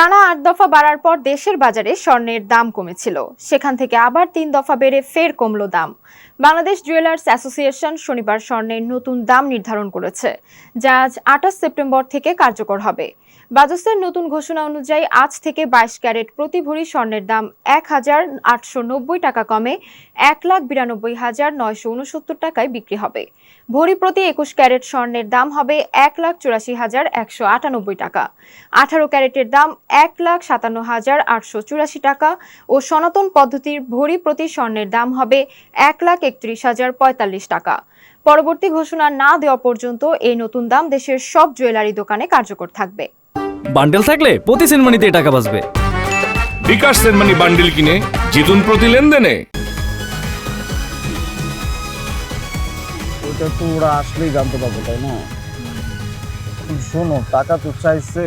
টানা আট দফা বাড়ার পর দেশের বাজারে স্বর্ণের দাম কমেছিল। সেখান থেকে আবার তিন দফা বেড়ে ফের কমলো দাম। বাংলাদেশ জুয়েলার্স অ্যাসোসিয়েশন শনিবার স্বর্ণের নতুন দাম নির্ধারণ করেছে, যা আজ আঠাশ সেপ্টেম্বর থেকে কার্যকর হবে। বাজসের নতুন ঘোষণা অনুযায়ী আজ থেকে বাইশ ক্যারেট প্রতি ভরি স্বর্ণের দাম এক হাজার আটশো নব্বই টাকা কমে এক লাখ বিরানব্বই হাজার নয়শো উনসত্তর টাকায় বিক্রি হবে। ভরি প্রতি একুশ ক্যারেট স্বর্ণের দাম হবে এক লাখ চুরাশি হাজার একশো আটানব্বই টাকা। আঠারো ক্যারেটের দাম এক লাখ সাতান্ন হাজার আটশো চুরাশি টাকা ও সনাতন পদ্ধতির ভরি প্রতি স্বর্ণের দাম হবে এক লাখ একত্রিশ হাজার পঁয়তাল্লিশ টাকা। পরবর্তী ঘোষণা না দেওয়া পর্যন্ত এই নতুন দাম দেশের সব জুয়েলারি দোকানে কার্যকর থাকবে। বান্ডেল থাকলে প্রতি সেনমানিতে টাকা বাঁচবে। বিকাশ সেনমানি বান্ডিল কিনে জিতুন প্রতি লেনদেনে। ওটা তো ওরা আসলেই জানতে পারবে তাই না? শোনো টাকা তো চাইছে।